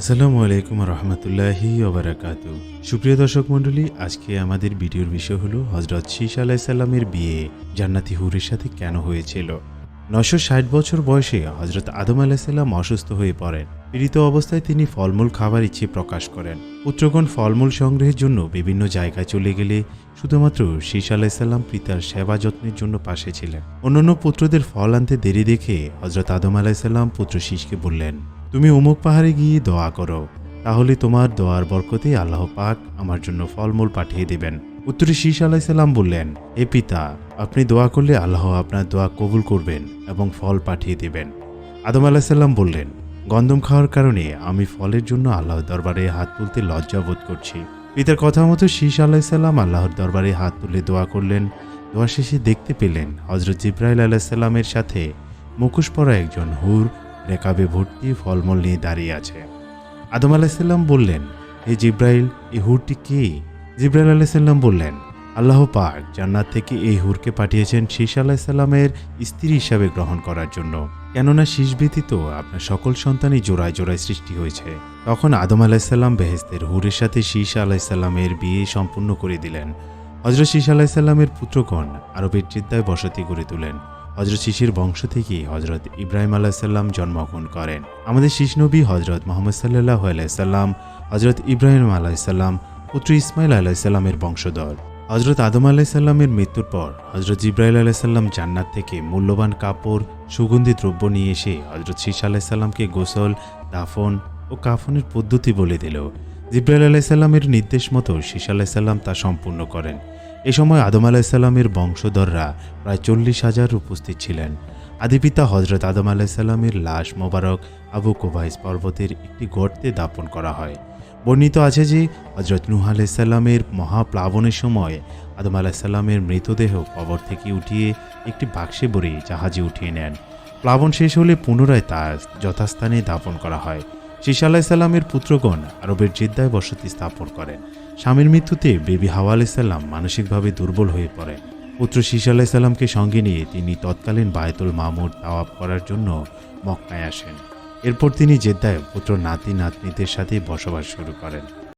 আসসালামু আলাইকুম রহমতুল্লাহি ওবরাকাত সুপ্রিয় দর্শক মণ্ডলী, আজকে আমাদের ভিডিওর বিষয় হলো হজরত শীষ আলাইসাল্লামের বিয়ে, জান্নাতি হুরের সাথে কেন হয়েছিল? নশো ষাট বছর বয়সে হজরত আদম আলাইসাল্লাম অসুস্থ হয়ে পড়েন। পীড়িত অবস্থায় তিনি ফলমূল খাবার ইচ্ছে প্রকাশ করেন। পুত্রগণ ফলমূল সংগ্রহের জন্য বিভিন্ন জায়গায় চলে গেলে শুধুমাত্র শীষ আলাইসাল্লাম পিতার সেবা যত্নের জন্য পাশে ছিলেন। অন্যান্য পুত্রদের ফল আনতে দেরি দেখে হজরত আদম আলাইসাল্লাম পুত্র শীষকে বললেন তুমি অমুক পাহাড়ে গিয়ে দোয়া করো, তাহলে তোমার দোয়ার বরকতে আল্লাহ পাক আমার জন্য ফলমূল পাঠিয়ে দেবেন। উত্তরে শীষ আলাইসাল্লাম বললেন এ পিতা, আপনি দোয়া করলে আল্লাহ আপনার দোয়া কবুল করবেন এবং ফল পাঠিয়ে দেবেন। আদম আলাহিসাল্লাম বললেন, গন্ধম খাওয়ার কারণে আমি ফলের জন্য আল্লাহর দরবারে হাত তুলতে লজ্জা বোধ করছি। পিতার কথা মতো শীষ আলাহিসাল্লাম আল্লাহর দরবারে হাত তুলে দোয়া করলেন। দোয়া শেষে দেখতে পেলেন হজরত জিব্রাইল আলাহিসাল্লামের সাথে মুখোশ পরা একজন হুর রেকাবে ভর্তি ফলমূল নিয়ে দাঁড়িয়ে আছে। আদম আলাহিসাল্লাম বললেন হে জিব্রাইল এই হুরটি কে? জিব্রাইল আলাইসাল্লাম বললেন, আল্লাহ পাক জান্নাত থেকে এই হুরকে পাঠিয়েছেন শীষ আলাহিসাল্লামের স্ত্রী হিসাবে গ্রহণ করার জন্য। কেননা শীষ ব্যতীত আপনার সকল সন্তানই জোড়ায় জোড়ায় সৃষ্টি হয়েছে। তখন আদম আলাহিসাল্লাম বেহেস্তের হুরের সাথে শীষ আলাহিসাল্লামের বিয়ে সম্পূর্ণ করে দিলেন। হজরত শীষ আলাহিসাল্লামের পুত্রগণ আরবের চিন্তায় বসতি গড়ে তোলেন। হজরত শিশির বংশ থেকে হজরত ইব্রাহিম আলাহিসাল্লাম জন্মগ্রহণ করেন। আমাদের শিশ নবী হজরত মোহাম্মদ সাল্লাহ আলাইসাল্লাম হজরত ইব্রাহিম আলাইসাল্লাম পুত্র ইসমাইল আলাইসাল্লামের বংশধর। হজরত আদম আলাইসাল্লামের মৃত্যুর পর হজরত জিব্রাইল আলাইসাল্লাম জান্নাত থেকে মূল্যবান কাপড় সুগন্ধি দ্রব্য নিয়ে এসে হজরত শীষ আলাইসাল্লামকে গোসল, দাফন ও কাফনের পদ্ধতি বলে দিল। জিব্রাইল আলাইসাল্লামের নির্দেশ মতো শীষ আলাইসাল্লাম তা সম্পূর্ণ করেন। এ সময় আদম আলাহিসাল্লামের বংশধররা প্রায় চল্লিশ হাজার উপস্থিত ছিলেন। আদিপিতা হজরত আদম আলাহিসাল্লামের লাশ মোবারক আবু কোভাইস পর্বতের একটি গর্তে দাপন করা হয়। বর্ণিত আছে যে হজরত নুহ আলাইসাল্লামের মহাপ্লাবনের সময় আদম আলাহিসাল্লামের মৃতদেহ কবর থেকে উঠিয়ে একটি বাক্সে ভরে জাহাজে উঠিয়ে নেন। প্লাবন শেষ হলে পুনরায় তা যথাস্থানে দাপন করা হয়। শীষ আলাইসাল্লামের পুত্রগণ আরবের জেদ্দায় বসতি স্থাপন করেন স্বামীর মৃত্যুতে বেবি হাওয়া আলাইসাল্লাম মানসিকভাবে দুর্বল হয়ে পড়ে। পুত্র শীষ আলাইসাল্লামকে সঙ্গে নিয়ে তিনি তৎকালীন বায়তুল মামুর তাওয়াব করার জন্য মক্কায় আসেন। এরপর তিনি জেদ্দায় পুত্র নাতি নাতনিদের সাথে বসবাস শুরু করেন।